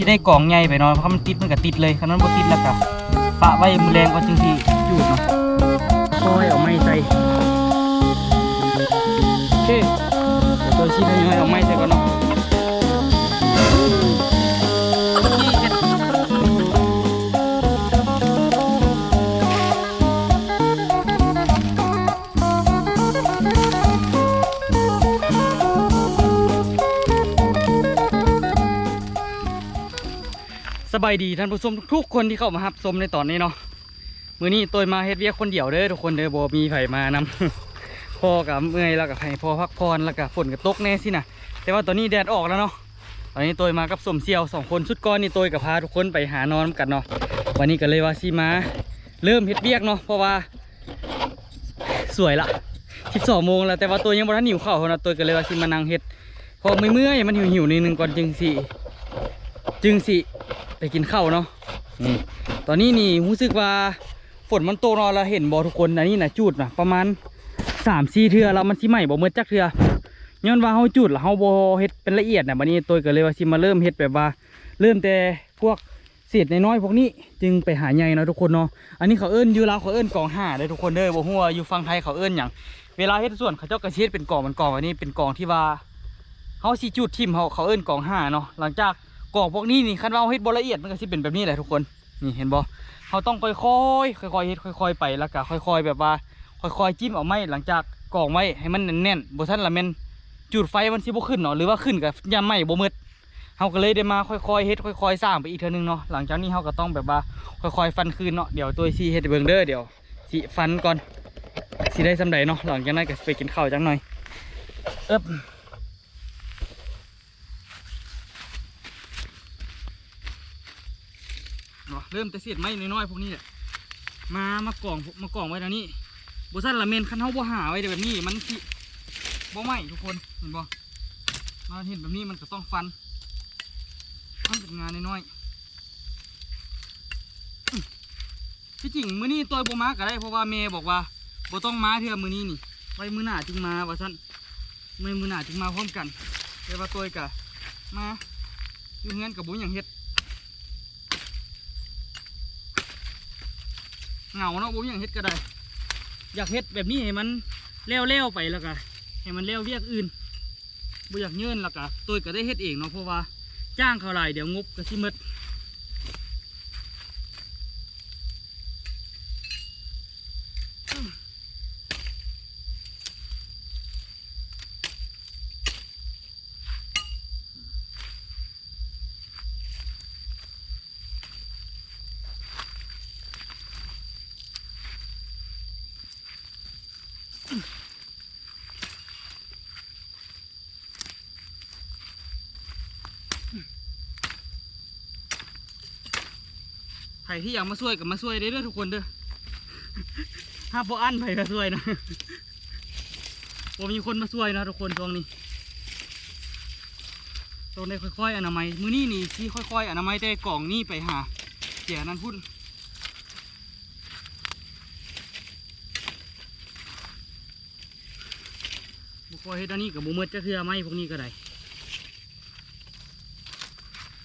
สิได้กล่องใหญ่ไปเนาะเพราะมันติดมันก็ติดเลยคันนั้นบ่ติดแล้วก็ปะไว้มือแรงก็จึงสิหยุดเนาะคอยเอาไม้ใส่โอเคเดี๋ยวตัวชี้น้อยๆเอาไม้ใส่ก่อนเนาะ บายดีท่านผู้ชมทุกคนที่เข้ามารับชมในตอนนี้เนาะมือนี้ตัวมาเฮ็ดเวียกคนเดียวเด้อทุกคนเด้อบ่มีไผมานำพ่อกับเมื่อยแล้วกับให้พ่อพักผ่อนแล้วก็ฝนก็ตกแน่สินะแต่ว่าตอนนี้แดดออกแล้วเนาะตอนนี้ตัวมากับสมเซียวสองคนชุดก้อนนี่ตัวกับพาทุกคนไปหานอนกันเนาะวันนี้ก็เลยว่าสิมาเริ่มเฮ็ดเวียกเนาะเพราะว่า สวยละ12โมงแล้วแต่ว่าตัวยังบ่ทันหิวข้าวนะตัวก็เลยว่าสิมานั่งเฮ็ดพอเมื่อยๆมันหิวๆนิดนึงก่อนจึงสิจึงสิ ไปกินข้าวเนาะนี่ตอนนี้นี่รู้สึกว่าฝนมันตกเนาะเราเห็นบอทุกคนอันนี้นะจูดนะประมาณสามสี่เทือแล้วมันสิไหม่บ่เมื่อจักเทือย้อนว่าเฮาจูดแล้วเฮาบ่เฮ็ดเป็นละเอียดนะบัดนี้ตัวก็เลยว่าสิมาเริ่มเฮ็ดแบบว่า เริ่มแต่พวกเศษน้อยๆพวกนี้จึงไปหาใหญ่เนาะทุกคนเนาะอันนี้เขาเอิ้นอยู่ลาวเขาเอิ้นกองห่าเด้อทุกคนเด้อบ่ฮู้ว่าอยู่ฝั่งไทยเขาเอิ้นหยังเวลาเฮ็ดส่วนเขาเจ้ากระเช็ดเป็นกองมันกองอันนี้เป็นกองที่ว่าเขาสิจุดทิมเขาเขาเอิ้นกองห้าเนาะหลังจาก กองพวกนี้นี่คันว่าเราเฮ็ดบละเอียดมันก็สิเป็นแบบนี้แหละทุกคนนี่เห็นบ่เขาต้องค่อยๆค่อยๆเฮ็ดค่อย ๆ ไปแล้วก็ค่อยๆ แบบว่า ค่อยๆจิ้มเอาไม้หลังจากกองไว้ให้มันแน่นๆบ่ทันละแม่นจุดไฟมันสิบ่ขึ้นเนาะหรือว่าขึ้นก็ยามไม้บ่มืดเฮาก็เลยได้มาค่อยๆเฮ็ดค่อยๆสร้างไปอีกเทื่อนึงเนาะหลังจากนี้เฮาก็ต้องแบบว่าค่อยๆฟันคืนเนาะเดี๋ยวตัวสิเฮ็ดเบิงเด้อเดี๋ยวสิฟันก่อนสิได้สำใดเนาะหลังจากนั้นก็ไปกินข้าวจังหน่อยเอิบ เนาะเริ่มแต่เสียดไม้น้อยๆพวกนี้แหละมามากล่องมากล่องไว้ทางนี้บุษันละเมนคันเขาบ่หาไว้แบบนี้มันสิบ่ไหมทุกคนเห็นบ่มาเห็นแบบนี้มันก็ต้องฟันมันเป็นงานน้อยๆที่จริงมือนี้ตัวบ่มาก็ได้เพราะว่าเมย์บอกว่าบ่ต้องมาเทื่อมือนี้นี่ไว้มือหน้าจึงมาว่าซั่นไม่มือหน้าจึงมาพร้อมกันแต่ว่าตัวก็มาอยู่เฮือนกับบุญอย่างเฮ็ด เหงาเนาะผมอยากเฮ็ดก็ได้ อยากเฮ็ดแบบนี้ให้มันเลี้ยวๆไปแล้วก็ให้มันเลี้ยวเรียกอื่นบ่อยากเยินแล้วก็ตัวก็ได้เฮ็ดเองเนาะเพราะว่าจ้างเขาหลายเดี๋ยวงบก็สิหมด ที่อยากมาช่วยก็มาช่วยได้เด้อทุกคนเด้อถ้าบ่อั้นไผก็ช่วยนะบ่มีคนมาช่วยนะทุกคนช่วงนี้ต้องได้ค่อยๆอนามัยมือนี้นี่ที่ค่อยๆอนามัยแต่กล่องนี่ไปหาเสียนั้นพุ่นบุคอยเฮ็ดอันนี้กับบุมืดจะเคือไหมพวกนี้ก็ได้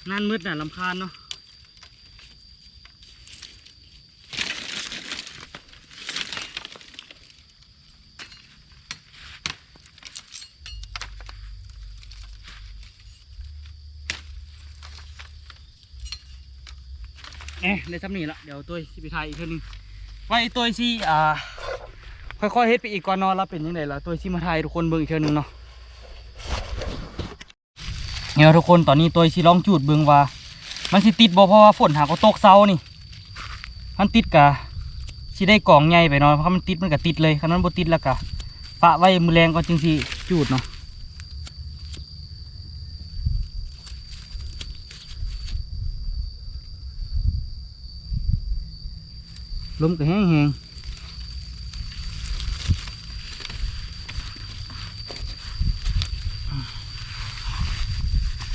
นั่นมืดน่ะลำคาญเนาะ เอ๊ะได้ซ้ำนี่ละเดี๋ยวตัวสิไปถ่ายอีกเท่านึงไว้ตัวสิอ่าค่อยๆเฮ็ดไปอีกก่อนนอนแล้วเป็นยังไงล่ะตัวชิมาไทยทุกคนเบิ่งอีกเทื่อนึงเนาะเนี่ยทุกคนตอนนี้ตัวชิลองจูดเบิ่งว่า มันสิติดบ่เพราะว่าฝนหาก็ตกเซานี่มันติดกะสิได้กล่องใหญ่ไปเนาะเพราะมันติดมันก็ติดเลยคันนั้นบ่ติดแล้วกะปะไว้มือแรงก่อนจึงสิจูดเนาะ ลมก็แห้งๆ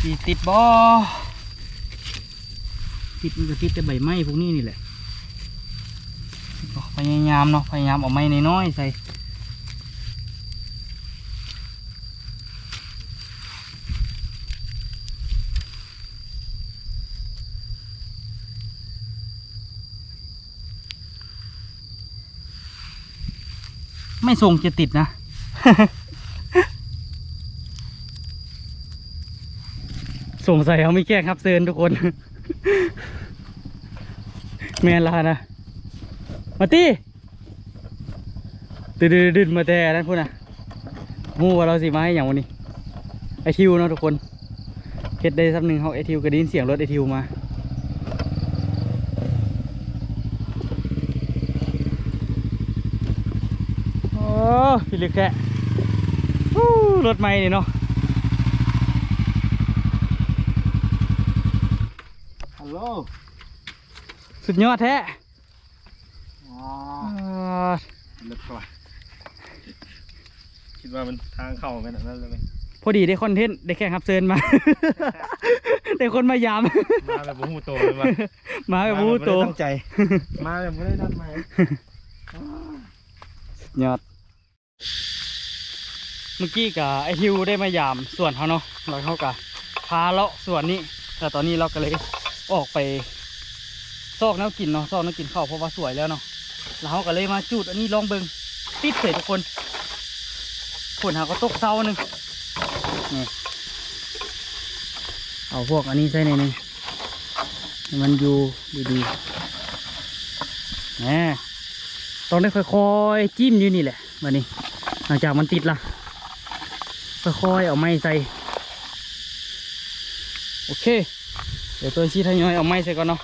สีติดบ่ติดมันก็ติดแต่ใบไม้พวกนี้นี่แหละพยายามเนาะพยายามเอาไม้น้อยๆใส่ ไม่ทรงจะติดนะ สงสัยเขาไม่แก้ครับเซินทุกคน แมนละนะ มาตีดืดดืดมาแต่นั่นพูดนะมู่ว่าเราสิมาให้อย่างวันนี้ ไอทิวเนาะทุกคนเฮ็ดได้สักหนึ่งเขาไอทิวก็ได้ยินเสียงรถไอทิวมา โอ้ พี่ลึกแค่ฮู้รถใหม่นี่เนาะฮัลโหลสุดยอดแท้อ๋ออ่าเลิกว่ะคิดว่ามันทางเข้ากันนั่นเลยไหมพอดีได้คอนเทนต์ได้แข่งขับเซินมา ได้คนมายาม มาแบบบูฮูโตเลยว่ะมาแบบบูโตมาแบบบ่ได้ตั้งใจ มาแบบไม่ได้นัดหมายยอด เมื่อกี้กับไอฮิวได้มายามส่วนเขาเนาะแล้วเข้ากับพาเลาะส่วนนี้แต่ตอนนี้เราก็เลยออกไปซอกน้ำกินเนาะซอกน้ำกินเข้าเพราะว่าสวยแล้วเนาะแล้วเขาก็เลยมาจุดอันนี้ลองเบิงติดเสร็จทุกคนผลหาก็ตกเศร้าหนึ่งนี่เอาพวกอันนี้ใส่ในนึงมันอยู่ดีๆแหมต้องได้ค่อยๆจิ้มอยู่นี่แหละมานี่ หลังจากมันติดละค่อยๆเอาไม้ใส่ โอเค เดี๋ยวตัวชี้ทยอยเอาไม้ใส่ก่อนเนาะ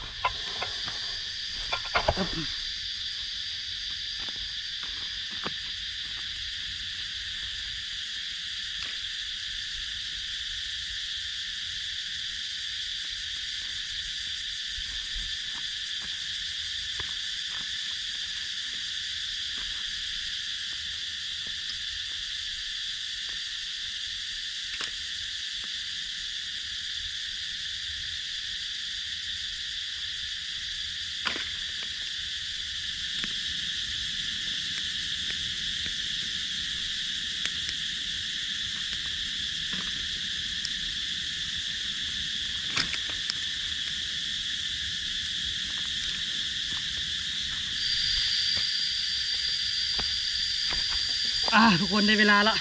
อ่าทุกคนได้เวลาละ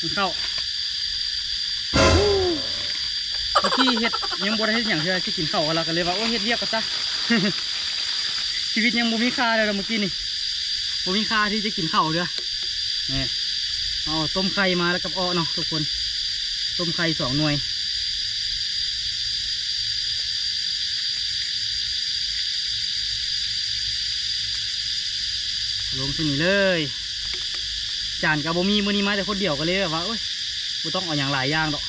มันเข้าเมื่เฮ็ดยังบ่ได้เฮ็ดอย่างเชื่อที่กินเข้าวกันแล้วก็เลยว่าโอ้เฮ็ดเรียกก็จ้ะชีวิตยังบ่มีค่าเลยเมื่อกี้นี่บ่มีค่าที่จะกินเข้าเด้อนี่เอาต้มไข่มาแล้วกับอ้อเนาะทุกคน ต้มไข่สองหน่วยลงที่นี่เลย จานกับบ่มีมือนี้มาแต่คนเดียวก็เลยแบบว่าโอ้ยกูต้องเอาอย่างหลายอย่างดอก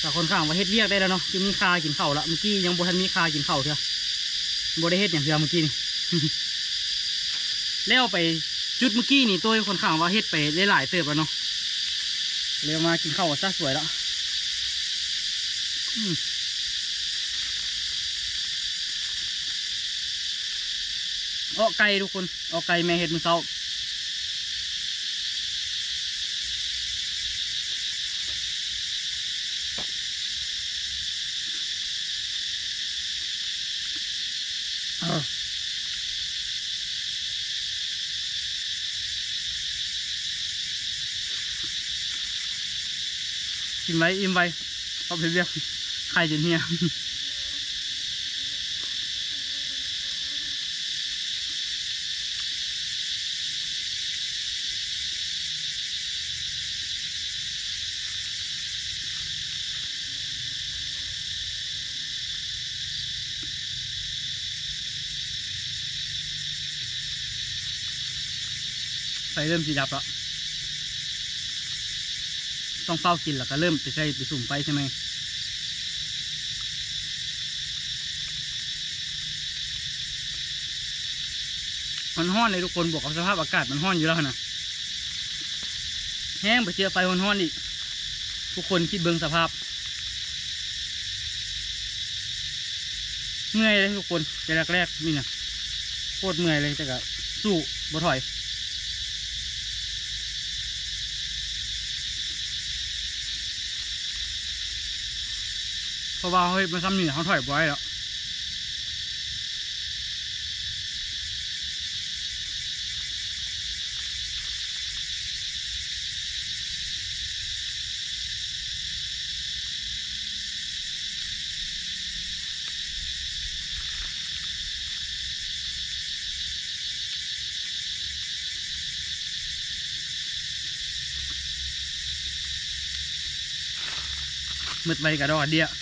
แต่คนข้างว่าเฮ็ดเวียกได้แล้วเนาะจะมีคากินเข้าละเมื่อกี้ยังบ่ทันมีคากินเข้าเถอะบ่ได้เฮ็ดอย่างเดียวเมื่อกี้นี่แล้วไปจุดเมื่อกี้นี่ตัวคนข้างว่าเฮ็ดไปหลายๆเติบแล้วเนาะเรียมากินข้าวซะสวยแล้วอืม เอาไก่ทุกคนเอาไก่แม่เห็ดมือเช้าเอากินไว้อิ่มไว้เอาไปเรียกไข่จนเฮีย เริ่มสีดับแล้วต้องเฝ้ากินแล้วก็เริ่มไปใช้ไปสุ่มไฟใช่ไหมมันห้อนเลยทุกคนบวกกับสภาพอากาศมันห้อนอยู่แล้วนะแห้งไปเจอไฟห้อนๆอีก ทุกคนคิดเบิ้งสภาพเมื่อยเลยทุกคนแต่แรกๆนี่นะโคตรเมื่อยเลยแต่ก็สู้บ่ถอย พราะว่าเฮ้ยมันซ้ำนี่เขาถอยไว้แล้วมืดไปกระดอดเดียว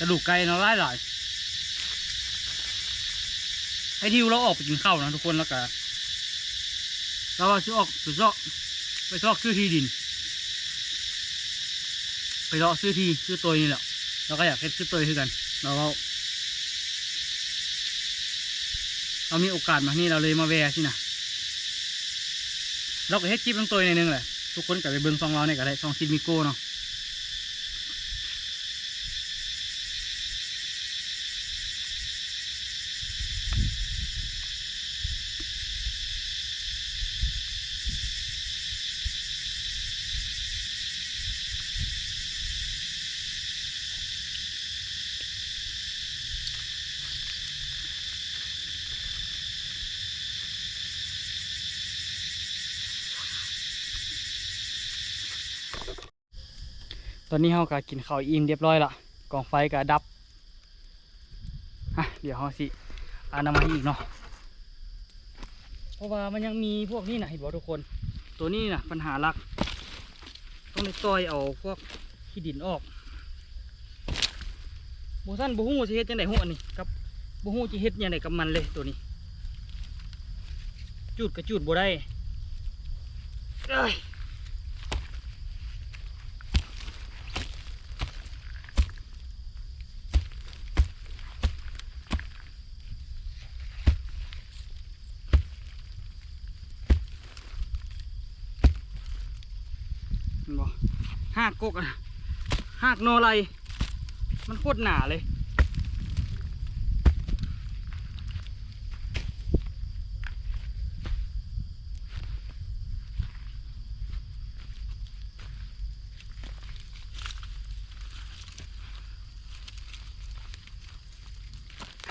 กระดูกไก่เนาะหลายหลายไอ้ทิวเราออกไปกินข้าวนะทุกคนแล้วก็เราจะออกไปซอกไปซอกซื้อที่ดิน ไปเลาะซื้อที่ซื้อตัวนี่แหละเราก็อยากเฮ็ดซื้อตัวคือกัน เราเรามีโอกาสมานี่เราเลยมาแวะสินะเราก็เฮ็ดคลิปตั้งตัวในอยหนึงแหละทุกคนก็ไปเบิ่งซองเราเนี่ยก็ได้ซองซิมิโก้เนาะ ตอนนี้เราก็กินข้าวอิ่มเรียบร้อยละกองไฟก็ดับฮะเดี๋ยวเราสิอานำมาอีกเนาะเพราะว่ามันยังมีพวกนี้นะเห็นบอกทุกคน ตัวนี้นะปัญหาหลัก ต้องได้ต่อยเอาพวกขี้ดินออกบูสันบูฮู้สิเฮ็ดจังไดฮู้อันนี้กับบูฮู้สิเฮ็ดยังไงกับมันเลยตัวนี้จูดกระจูดบ่ได้เอ้ย เห็นบ่หา กกกอะหากโนอะไรมันโคตรหนาเลย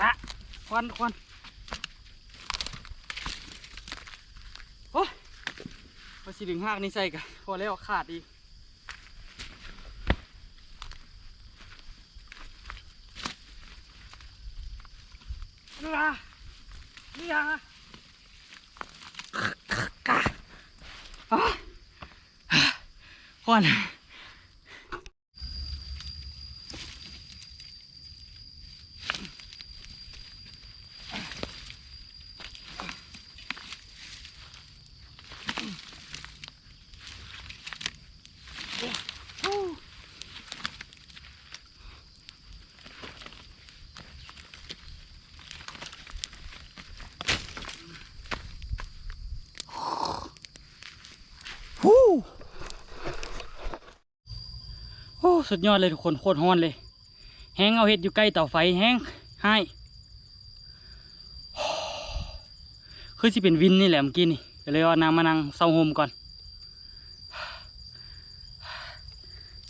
ฮะควันควันโอ้ยพอสิดึงหากนี่ใส่กันพอแล้วขาดอีก เรือเรือ ควันฮู้โอ้ สุดยอดเลยทุกคนโคตรฮ้อนเลย แห้งเอาเห็ดอยู่ใกล้เตาไฟแห้งให้คือสิเป็นวินนี่แหละเมื่อกี้นี่ก็เลยเอานางมานั่งเศร้าโฮมก่อน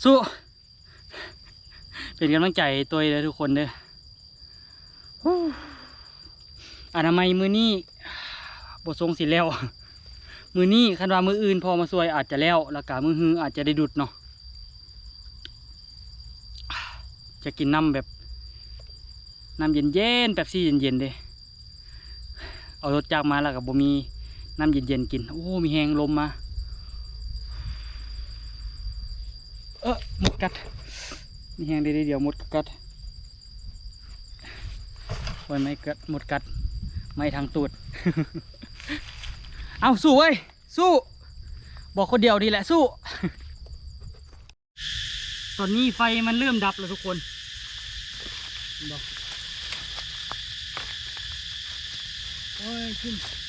สู้ เป็นกำลังใจตัวเลยทุกคนเด้ออนามัยมือนี้บททรงสิแล้ว มือนี้คันว่ามืออื่นพอมาสวยอาจจะแล้วแล้วก็มือฮืออาจจะได้ดุดเนาะ จะกินน้ำแบบน้ำเย็นเย็นแบบซี่เย็นเด้เอารถจากมาแล้วกับบ่มีน้ำเย็นๆกิน โอ้ มีแหงลมมา เออหมดกัด มีแหงได้เดียวหมดกัดไว้ไม่กัดหมดกัด ไม่ทางตูด เอาสู้เว้ย สู้ บอกคนเดียวดีแหละสู้ ตอนนี้ไฟมันเริ่มดับแล้วทุกคน เห็น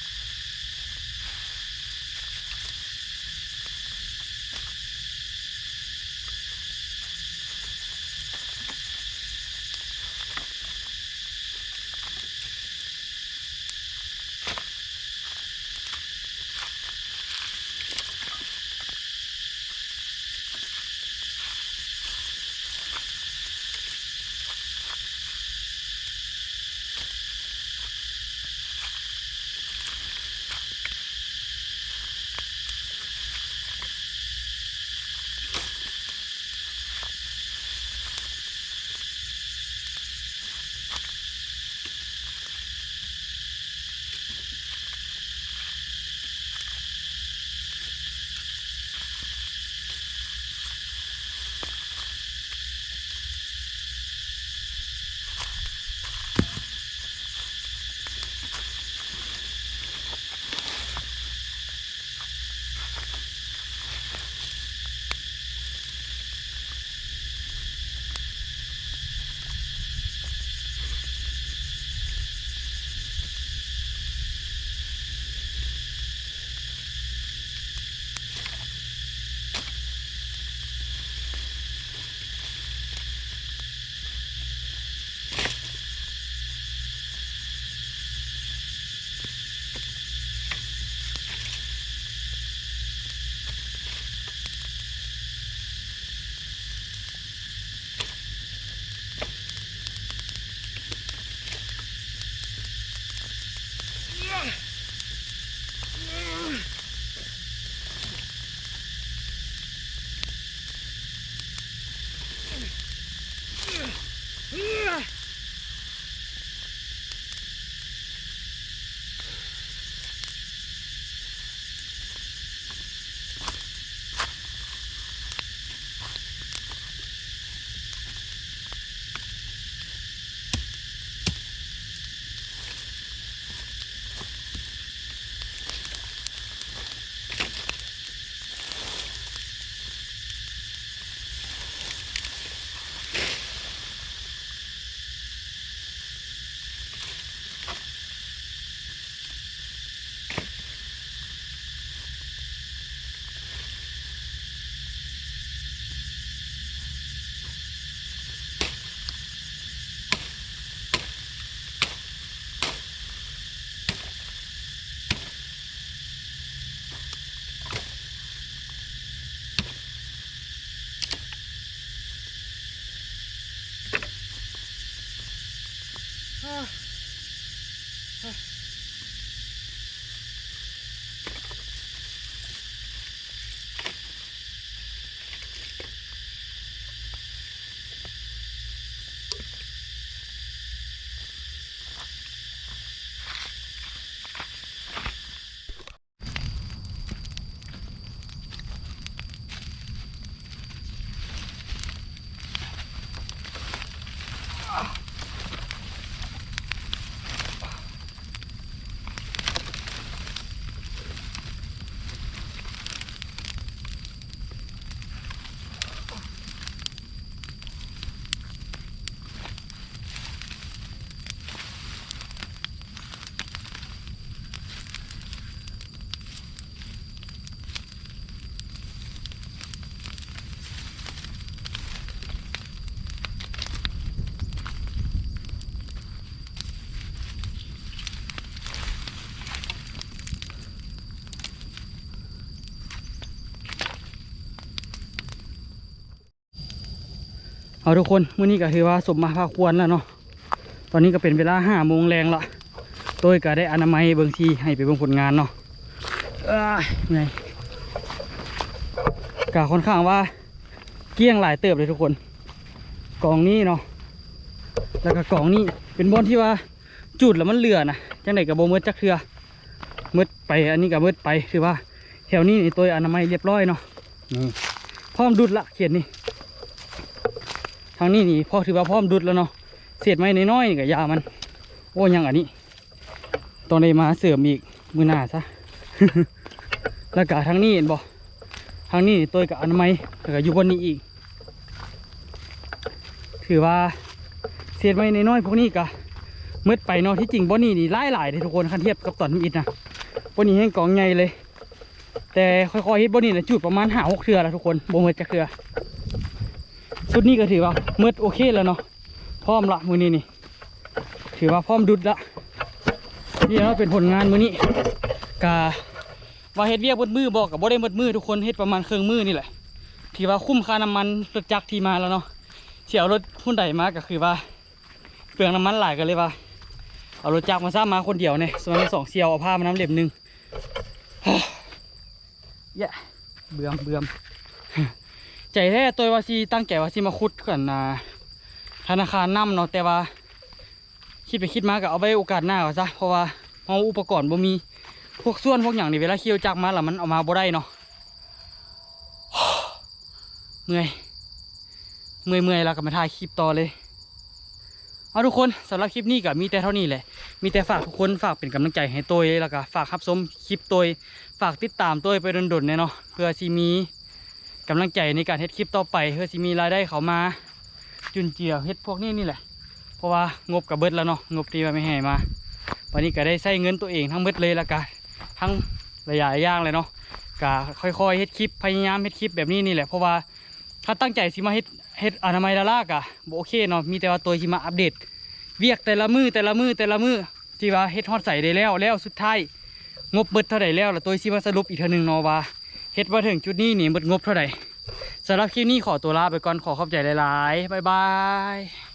บอกโอ้ยขึ้น เอาทุกคนมื้อนี้ก็ถือว่าสมมาพาควรแล้วเนาะตอนนี้ก็เป็นเวลาห้าโมงแรงละโดยก็ได้อนามัยเบิ่งทีให้ไปเบิ่งผลงานเนาะเอ้ยไงกะค่อนข้างว่าเกลี้ยงหลายเติบเลยทุกคนกองนี้เนาะแล้วก็กองนี้เป็นบอนที่ว่าจุดแล้วมันเหลือนะจังไดกับโบมืดจักเทือมืดไปอันนี้กับมืดไปคือว่าแถวนี้นี่ตัวอนามัยเรียบร้อยเนาะนี่พร้อมดุดละเขียนนี่างนี้นี่พอถือว่าพร้อมดุดแล้วเนาะเศษไม้น้อยๆนี่กับยามัน โอ้ยังอันนี้ตองได้มาเสริมอีกมือหน้าซะแล้วก็ทางนี้เห็นบ่ทางนี้นตัวกับอนามัยแล้วก็อยู่บนนี้อีก ถือว่าเศษไม้น้อยๆพวกนี้ก็มืดไปเนาะที่จริงบนนี้นี่หลายหลายเลยทุกคนคันเทียบกับตอนมิดนะบนนี้ให้กองใหญ่เลย แต่ค่อยๆเฮ็ดบนนี้นะจุดประมาณหาหกเทือแล้วทุกคนบ่มืดจะเทือ ชุดนี้ก็ถือว่ามืดโอเคแล้วเนาะพร้อมละมือนี้นี่ ถือว่าพร้อมดุดละนี่เนาะเป็นผลงานมือนี้กาว่าเฮ็ดเวียกมืดมือบอกกับบ่ได้มืดมือทุกคนเฮ็ดประมาณเครื่องมือนี่แหละถือว่าคุ้มค่าน้ำมันรถจักรที่มาแล้วเนาะเสียเอารถหุ่นใดมาก็คือว่าเปลืองน้ำมันหลายกันเลยว่า เอารถจักรมาซ้ำมาคนเดียวเนี่ยส่วนสองเสียวเอาผ้ามาน้ำเหล็มหนึ่งแย่เบื่อเบื่อ ใจแท้ตัวว่าสิตั้งใจว่าสิมาคุดกันนะธนาคารนํเนาะแต่ว่า คิดไปคิดมาก็เอาไว้โอกาสหน้าก่อนซะเพราะว่าเอาอุปกรณ์บ่มีพวกส่วนพวกอย่างนี่เวลาเคี่ยวจักมาแล้วมันเอามาบ่ได้เนาะเมื่อยเมื่อยเมื่อยแล้วก็มาถ่ายคลิปต่อเลยเอาทุกคนสำหรับคลิปนี้ก็มีแต่เท่านี้แหละ มีแต่ฝากทุกคนฝากเป็นกำลังใจให้ตัวแล้วก็ฝากรับชมคลิปตัวฝากติดตามตัวไปดนๆเนี่ยเนาะเพื่อสิมี กำลังใจในการเฮ็ดคลิปต่อไปเพื่อสิมีรายได้เขามา จุนเจือเฮ็ดพวกนี้นี่แหละ เพราะว่างบกับเบิดแล้วเนาะงบที่ว่าไม่ให้มาวันนี้ก็ได้ใช้เงินตัวเองทั้งเบิดเลยและกะทั้งระยะย่างเลยเนาะกะค่อยๆเฮ็ดคลิปพยายามเฮ็ดคลิปแบบนี้นี่แหละเพราะว่าถ้าตั้งใจสิมาเฮ็ดเฮ็ดอนามัยดาลากะบ่โอเคเนาะมีแต่ว่าตัวสิมาอัปเดต เวียกแต่ละมือแต่ละมือแต่ละมือที่ว่าเฮ็ดฮอดใส่ได้แล้วแล้วสุดท้ายงบเบิดเท่าไหร่แล้วแล้วตัวสิมาสรุปอีกเท่านึงเนาะว่า เฮ็ดมาถึงจุดนี้นี่หมดงบเท่าไหร่สำหรับคลิปนี้ขอตัวลาไปก่อนขอขอบใจหลายๆ บ๊ายบาย